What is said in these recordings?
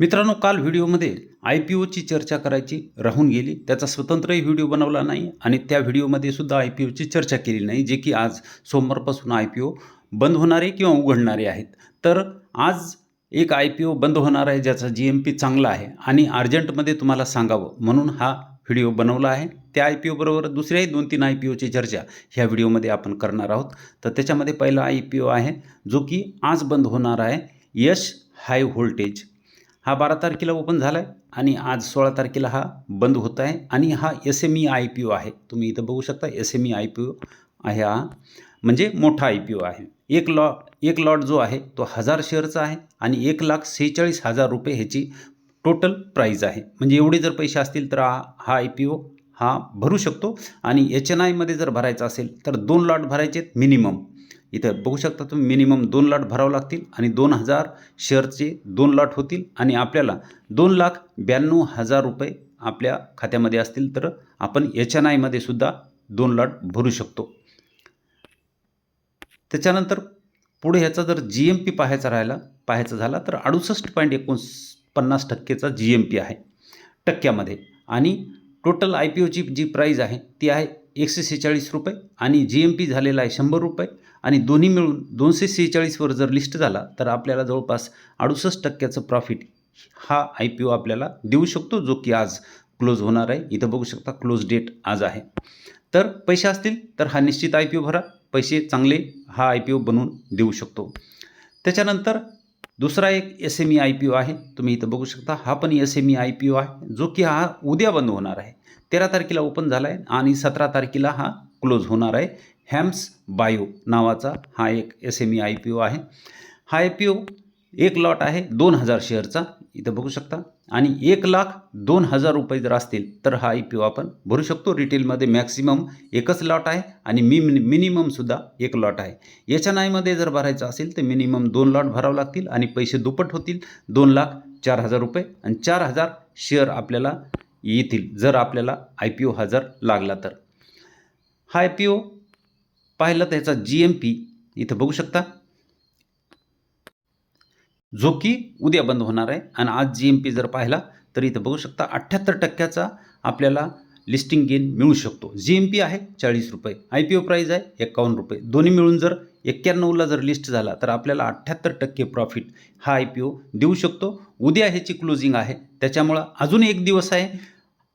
मित्रांनो काल व्हिडिओमध्ये आय पी ओची चर्चा करायची राहून गेली. त्याचा स्वतंत्रही व्हिडिओ बनवला नाही आणि त्या व्हिडिओमध्ये सुद्धा आय पी ओची चर्चा केली नाही जे की आज सोमवारपासून आय पी ओ बंद होणारे किंवा उघडणारे आहेत. तर आज एक आय पी ओ बंद होणार आहे ज्याचा जी एम पी चांगला आहे आणि अर्जंटमध्ये तुम्हाला सांगावं म्हणून हा व्हिडिओ बनवला आहे. त्या आय पी ओबरोबर दुसऱ्याही दोन तीन आय पी ओची चर्चा ह्या व्हिडिओमध्ये आपण करणार आहोत. तर त्याच्यामध्ये पहिला आय पी ओ आहे जो की आज बंद होणार आहे यश हाय व्होल्टेज. हा बारा तारखेला ओपन झाला आहे आणि आज सोळा तारखेला हा बंद होत आहे आणि हा S M E I P O आहे. तुम्ही इथं बघू शकता S M E I P O आहे हा. म्हणजे मोठा आय पी ओ आहे. एक लॉ एक लॉट जो आहे तो हजार शेअरचा आहे आणि एक लाख सेहेचाळीस हजार रुपये ह्याची टोटल प्राईज आहे. म्हणजे एवढे जर पैसे असतील तर हा आय पी ओ हा भरू शकतो आणि एच एन आयमध्ये जर भरायचा असेल तर दोन लॉट भरायचे आहेत मिनिमम इथं बघू शकता तुम्ही मिनिमम दोन लाट भरावं लागतील आणि दोन हजार शेअरचे दोन लाट होतील आणि आपल्याला दोन लाख ब्याण्णव हजार रुपये आपल्या खात्यामध्ये असतील तर आपण एच एन आयमध्ये सुद्धा दोन लाट भरू शकतो. त्याच्यानंतर पुढे ह्याचा जर जी एम पी पाहायचा राहिला पाहायचा झाला तर अडुसष्ट पॉईंट एकोणस पन्नास टक्केचा जी एम पी आहे टक्क्यामध्ये. आणि टोटल आय पी ओची जी प्राईज आहे ती आहे एकशे सेहेचाळीस रुपये आणि जी एम पी झालेला आहे शंभर रुपये. आणि दोन्ही मिळून दोनशे सेहेचाळीसवर जर लिस्ट झाला तर आपल्याला जवळपास अडुसष्ट टक्क्याचं प्रॉफिट हा आय पी ओ आपल्याला देऊ शकतो जो की आज क्लोज होणार आहे. इथं बघू शकता क्लोज डेट आज आहे. तर पैसे असतील तर हा निश्चित आय पी ओ भरा. पैसे चांगले हा आय पी ओ बनवून देऊ शकतो. त्याच्यानंतर दुसरा एक S M E I P O आहे. तुम्ही इथं बघू शकता हा पण S M E I P O आहे जो की हा उद्या बंद होणार आहे. तेरा तारखेला ओपन झाला आहे आणि सतरा तारखेला हा क्लोज होणार आहे. हॅम्स बायो नावाचा हा एक S M E I P O आहे. हा आय पी ओ एक लॉट आहे दोन हजार शेअरचा इथं बघू शकता. आणि एक लाख दोन हजार रुपये जर असतील तर हा आय पी ओ आपण भरू शकतो. रिटेलमध्ये मॅक्सिमम एकच लॉट आहे आणि मी मिनिममसुद्धा एक लॉट आहे. एच एन आयमध्ये जर भरायचं असेल तर मिनिमम दोन लॉट भरावं लागतील आणि पैसे दुप्पट होतील. दोन लाख चार हजार रुपये आणि चार हजार शेअर आपल्याला येतील जर आपल्याला आय पी ओ हा जर लागला तर. हा आय पी ओ पाहिलं तर ह्याचा जी एम पी इथं बघू शकता. जो की उद्या बंद होणार आहे आणि आज जी एम पी जर पाहिला तर इथं बघू शकता अठ्ठ्याहत्तर टक्क्याचा आपल्याला लिस्टिंग गेन मिळू शकतो. जी एम पी आहे चाळीस रुपये आय पी ओ प्राईज आहे एकावन्न रुपये. दोन्ही मिळून जर एक्क्याण्णवला जर लिस्ट झाला तर आपल्याला अठ्ठ्याहत्तर टक्के प्रॉफिट हा आय पी ओ देऊ शकतो. उद्या ह्याची क्लोजिंग आहे त्याच्यामुळं अजून एक दिवस आहे.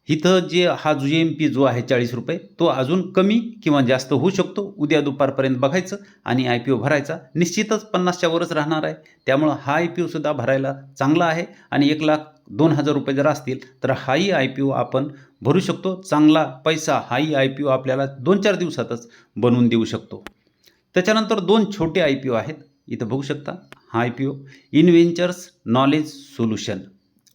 इथं जे हा जु एम पी जो आहे चाळीस रुपये तो अजून कमी किंवा जास्त होऊ शकतो. उद्या दुपारपर्यंत बघायचं आणि आय पी ओ भरायचा. निश्चितच पन्नासच्या वरच राहणार आहे. त्यामुळं हा आय पी ओसुद्धा भरायला चांगला आहे आणि एक लाख दोन हजार रुपये जर असतील तर हाही आय पी ओ आपण भरू शकतो. चांगला पैसा हाही आय पी ओ आपल्याला दोन चार दिवसातच बनवून देऊ शकतो. त्याच्यानंतर दोन छोटे आय पी ओ आहेत. इथं बघू शकता. हा I P O Inventurus Knowledge Solution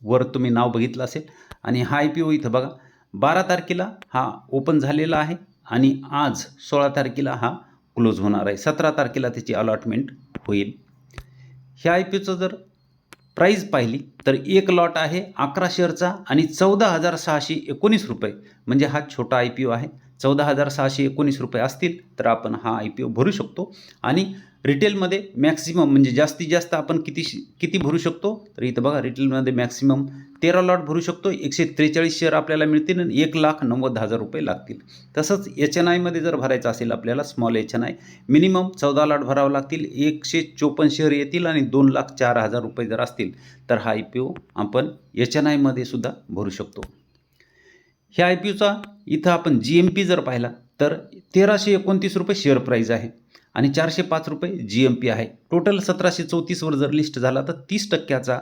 वर तुम्ही नाव बघितलं असेल. आणि हा आय पी ओ इथं बघा बारा तारखेला हा ओपन झालेला आहे आणि आज सोळा तारखेला हा क्लोज होणार आहे. सतरा तारखेला त्याची अलॉटमेंट होईल. ह्या आय पी ओचं जर प्राईज पाहिली तर एक लॉट आहे अकरा शेअरचा आणि चौदा हजार सहाशे एकोणीस रुपये. म्हणजे हा छोटा आय पी ओ आहे. चौदा हजार सहाशे एकोणीस रुपये असतील तर आपण हा आय पी ओ भरू शकतो. आणि रिटेलमध्ये मॅक्सिमम म्हणजे जास्तीत जास्त आपण किती किती भरू शकतो? तर इथं बघा रिटेलमध्ये मॅक्सिमम तेरा लॉट भरू शकतो. एकशे त्रेचाळीस शेअर आपल्याला मिळतील आणि एक लाख नव्वद हजार रुपये लागतील. तसंच एच एन आयमध्ये जर भरायचं असेल आपल्याला small H N I minimum चौदा लॉट भरावं लागतील. एकशे चोपन्न शेअर येतील आणि दोन लाख चार हजार रुपये जर असतील तर हा आय पी ओ आपण एच एन आयमध्ये सुद्धा भरू शकतो. ह्या आय पी ओचा इथं आपण जी एम पी जर पाहिला तर तेराशे एकोणतीस रुपये शेअर प्राईज आहे आणि चारशे पाच रुपये जी एम पी आहे. टोटल सतराशे चौतीसवर जर लिस्ट झाला तर तीस टक्क्याचा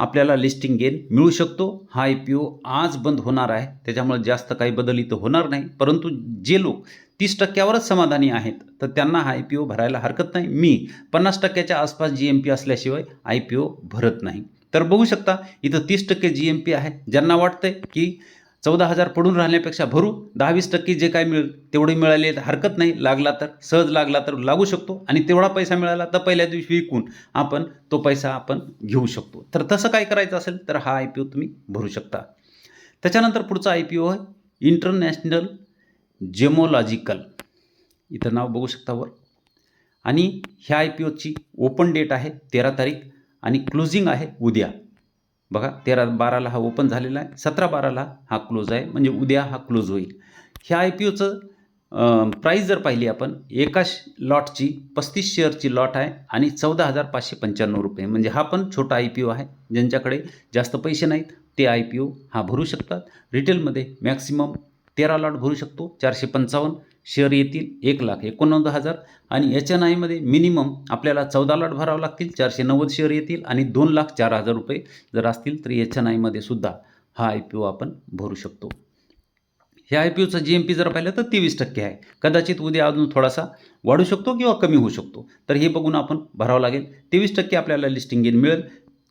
आपल्याला लिस्टिंग गेन मिळू शकतो. हा आय पी ओ आज बंद होणार आहे. त्याच्यामुळे जास्त काही बदल इथं होणार नाही. परंतु जे लोक तीस टक्क्यावरच समाधानी आहेत तर त्यांना हा आय पी ओ भरायला हरकत नाही. मी पन्नास टक्क्याच्या आसपास जी एम पी असल्याशिवाय आय पी ओ भरत नाही. तर बघू शकता इथं तीस टक्के जी एम पी आहे. ज्यांना वाटतंय की चौदा हजार पडून राहण्यापेक्षा भरू दहा वीस टक्के जे काय मिळेल तेवढे मिळाले हरकत नाही लागला तर सहज लागला तर लागू शकतो आणि तेवढा पैसा मिळाला तर पहिल्या दिवशी विकून आपण तो पैसा आपण घेऊ शकतो. तर तसं काय करायचं असेल तर हा आय पी ओ तुम्ही भरू शकता. त्याच्यानंतर पुढचा आय पी ओ आहे इंटरनॅशनल जेमोलॉजिकल इथं नाव बघू शकता वर. आणि ह्या आय पी ओची ओपन डेट आहे तेरा तारीख आणि क्लोजिंग आहे उद्या. बघा तेरा बाराला हा ओपन झालेला आहे. सतरा बाराला हा क्लोज आहे. म्हणजे उद्या हा क्लोज होईल. ह्या आय पी ओचं प्राईस जर पाहिली आपण एका श- लॉटची पस्तीस शेअरची लॉट आहे आणि चौदा हजार पाचशे पंच्याण्णव रुपये. म्हणजे हा पण छोटा आय पी ओ आहे. ज्यांच्याकडे जास्त पैसे नाहीत ते आय पी ओ हा भरू शकतात. रिटेलमध्ये मॅक्सिमम तेरा लॉट भरू शकतो. चारशे पंचावन्न शेअर येतील एक लाख एकोणनव्वद हजार. आणि एच एन आयमध्ये मिनिमम आपल्याला चौदा लॉट भरावं लागतील चारशे नव्वद शेअर येतील आणि दोन लाख चार हजार रुपये जर असतील तर एच एन आयमध्ये सुद्धा हा आय पी ओ आपण भरू शकतो. ह्या आय पी ओचं जी एम पी जर पाहिलं तर तेवीस टक्के आहे. कदाचित उद्या अजून थोडासा वाढू शकतो किंवा कमी होऊ शकतो. तर हे बघून आपण भरावं लागेल. तेवीस टक्के आपल्याला लिस्टिंग गेन मिळेल.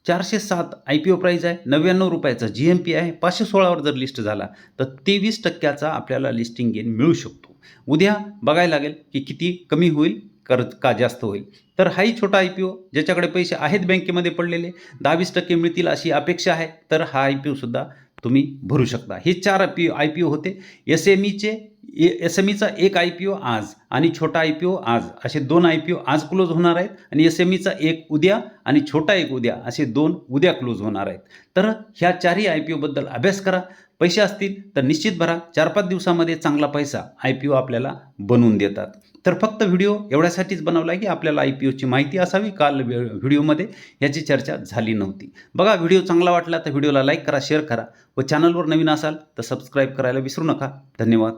चारशे सात आय पी ओ प्राईज आहे नव्याण्णव रुपयाचा जी एम पी आहे पाचशे सोळावर जर लिस्ट झाला तर तेवीस टक्क्याचा आपल्याला लिस्टिंग गेन मिळू शकतो. उद्या बघायला लागेल की किती कमी होईल कर का जास्त होईल. तर हाही छोटा आय पी ओ ज्याच्याकडे पैसे आहेत बँकेमध्ये पडलेले दहावीस टक्के मिळतील अशी अपेक्षा आहे तर हा आय पी ओसुद्धा तुम्ही भरू शकता. हे चार पी आय पी ओ होते. एस एम ईचे ए एस एम ईचा एक आय पी ओ आज आणि छोटा आय पी ओ आज. असे दोन आय पी ओ आज क्लोज होणार आहेत आणि एस एम ईचा एक उद्या आणि छोटा एक उद्या असे दोन उद्या क्लोज होणार आहेत. तर ह्या चारही आय पी ओबद्दल अभ्यास करा. पैसे असतील तर निश्चित भरा. चार पाच दिवसामध्ये चांगला पैसा आय पी ओ आपल्याला बनवून देतात. तर फक्त व्हिडिओ एवढ्यासाठीच बनवला आहे की आपल्याला आय पी ओची माहिती असावी. काल व्हिडिओमध्ये याची चर्चा झाली नव्हती. बघा व्हिडिओ चांगला वाटला तर व्हिडिओला लाईक करा शेअर करा व चॅनलवर नवीन असाल तर सबस्क्राईब करायला विसरू नका. धन्यवाद.